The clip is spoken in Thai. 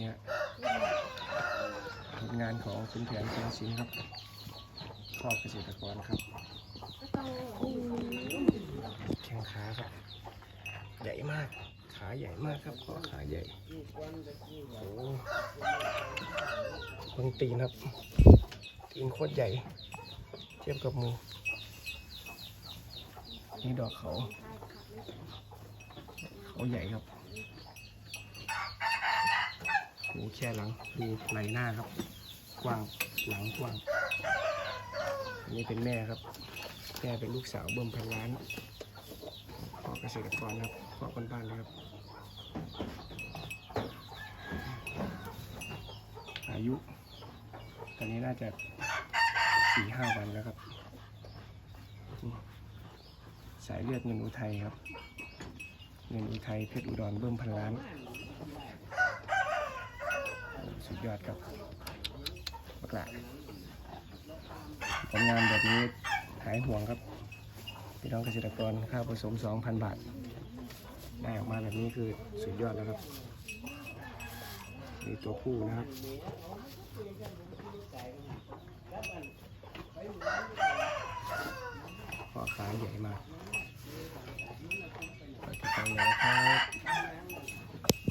เนี่ยผลงานของคุณแผนเชียงศิลป์ครับครอบเกษตรกรครับแข้งขาครับ ใหญ่มาก ขาใหญ่มากครับขอขาใหญ่โอ้เบิ่งตีนครับ ตีนโคตรใหญ่ เทียบกับมือ นี่ดอกเขา เขาใหญ่ครับหู แค่หลังดูไหลหน้าครับ กว้างหลังกว้าง อันนี้เป็นแม่ครับแม่เป็นลูกสาวเบิ่มพันล้านพ่อเกษตรกรครับพ่อคนบ้านเลยครับ อายุ ตอนนี้น่าจะสี่ห้าวันแล้วครับ สายเลือดเงินอุทัยครับ เงินอุทัยเพชรอุดรเบิ่มพันล้าน ยอดครับบักหละผลงานแบบนี้หายห่วงครับ พี่น้องเกษตรกรค่าผสม 2,000 บาท ได้ออกมาแบบนี้คือสุดยอดแล้วครับนี่ตัวผู้นะครับพอขาใหญ่มากไปติดตามเลยครับ